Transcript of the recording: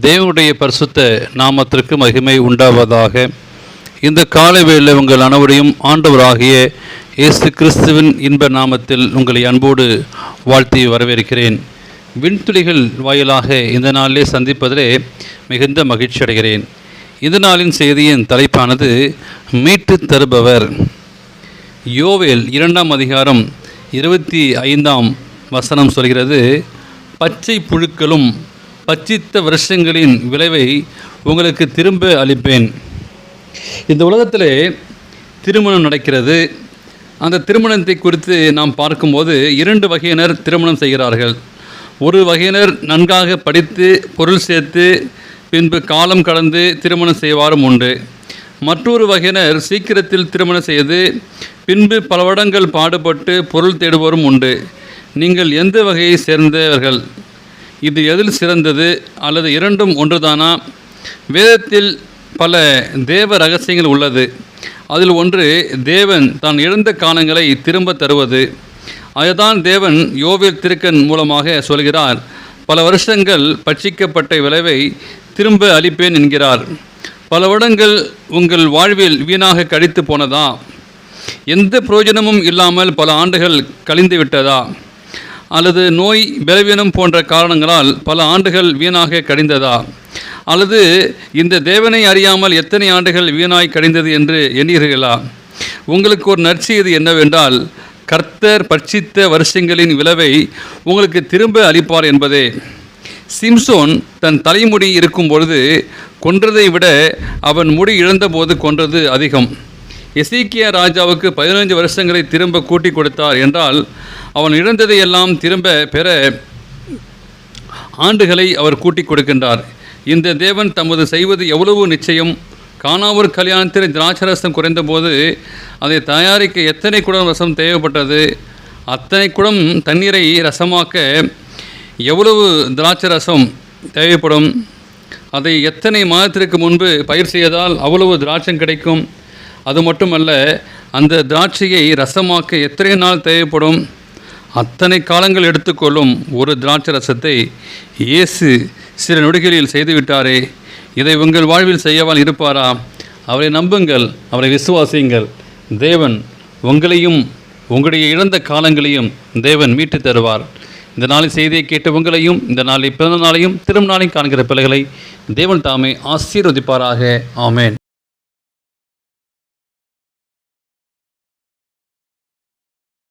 தேவனுடைய பரிசுத்த நாமத்திற்கு மகிமை உண்டாவதாக. இந்த காலை வேளையில் உங்கள் அனைவரையும் ஆண்டவராகிய இயேசு கிறிஸ்துவின் இன்ப நாமத்தில் உங்களை அன்போடு வாழ்த்தி வரவேற்கிறேன். விண்துளிகள் வாயிலாக இந்த நாளிலே சந்திப்பதிலே மிகுந்த மகிழ்ச்சி அடைகிறேன். இந்த நாளின் செய்தியின் தலைப்பானது மீட்டு தருபவர். யோவேல் இரண்டாம் அதிகாரம் இருபத்தி ஐந்தாம் வசனம் சொல்கிறது பச்சை புழுக்களும் பச்சித்த வருஷங்களின் விளைவை உங்களுக்கு திரும்ப அளிப்பேன். இந்த உலகத்திலே திருமணம் நடக்கிறது. அந்த திருமணத்தை குறித்து நாம் பார்க்கும்போது இரண்டு வகையினர் திருமணம் செய்கிறார்கள். ஒரு வகையினர் நன்காக படித்து பொருள் சேர்த்து பின்பு காலம் கடந்து திருமணம் செய்வாரும் உண்டு. மற்றொரு வகையினர் சீக்கிரத்தில் திருமணம் செய்து பின்பு பல வருடங்கள் பாடுபட்டு பொருள் தேடுவோரும் உண்டு. நீங்கள் எந்த வகையை சேர்ந்தவர்கள்? இது எதில் சிறந்தது அல்லது இரண்டும் ஒன்றுதானா? வேதத்தில் பல தேவ ரகசியங்கள் உள்ளது. அதில் ஒன்று தேவன் தான் இழந்த காலங்களை திரும்ப தருவது. அதுதான் தேவன் யோவில் திருக்கன் மூலமாக சொல்கிறார் பல வருஷங்கள் பட்சிக்கப்பட்ட விளைவை திரும்ப அளிப்பேன் என்கிறார். பல வருடங்கள் உங்கள் வாழ்வில் வீணாக கழித்து போனதா? எந்த பிரயோஜனமும் இல்லாமல் பல ஆண்டுகள் கழிந்து விட்டதா அல்லது நோய் பலவீனம் போன்ற காரணங்களால் பல ஆண்டுகள் வீணாக கடிந்ததா? அல்லது இந்த தேவனை அறியாமல் எத்தனை ஆண்டுகள் வீணாய் கடிந்தது என்று எண்ணீர்களா உங்களுக்கு ஒரு நற்செய்தி என்னவென்றால் கர்த்தர் பட்சித்த வருஷங்களின் விளைவை உங்களுக்கு திரும்ப அளிப்பார் என்பதே. சிம்சோன் தன் தலைமுடி இருக்கும் பொழுது கொன்றதை விட அவன் முடி இழந்தபோது கொன்றது அதிகம். எசீக்கிய ராஜாவுக்கு பதினைஞ்சு வருஷங்களை திரும்ப கூட்டி கொடுத்தார் என்றால் அவன் இழந்ததை எல்லாம் திரும்ப பெற ஆண்டுகளை அவர் கூட்டி கொடுக்கின்றார். இந்த தேவன் தமது செய்வது எவ்வளவு நிச்சயம்? காணாவூர் கல்யாணத்தில் திராட்சரசம் குறைந்தபோது அதை தயாரிக்க எத்தனை குடம் ரசம் தேவைப்பட்டது? அத்தனை குடம் தண்ணீரை ரசமாக்க எவ்வளவு திராட்சை ரசம் தேவைப்படும்? அதை எத்தனை மாதத்திற்கு முன்பு பயிர் செய்தால் அவ்வளவு திராட்சம் கிடைக்கும்? அது மட்டுமல்ல அந்த திராட்சையை ரசமாக்க எத்தனை நாள் தேவைப்படும்? அத்தனை காலங்கள் எடுத்துக்கொள்ளும் ஒரு திராட்சை ரசத்தை இயேசு சில நொடிகளில் செய்துவிட்டாரே. இதை உங்கள் வாழ்வில் செய்யவால் இருப்பாரா? அவரை நம்புங்கள் அவரை விசுவாசியுங்கள். தேவன் உங்களையும் உங்களுடைய இழந்த காலங்களையும் தேவன் மீட்டு தருவார். இந்த நாளின் செய்தியை கேட்ட உங்களையும் இந்த நாளை பிறந்த நாளையும் திரும்ப நாளையும் காண்கிற பிள்ளைகளை தேவன் தாமே ஆசீர்வதிப்பாராக. ஆமேன்.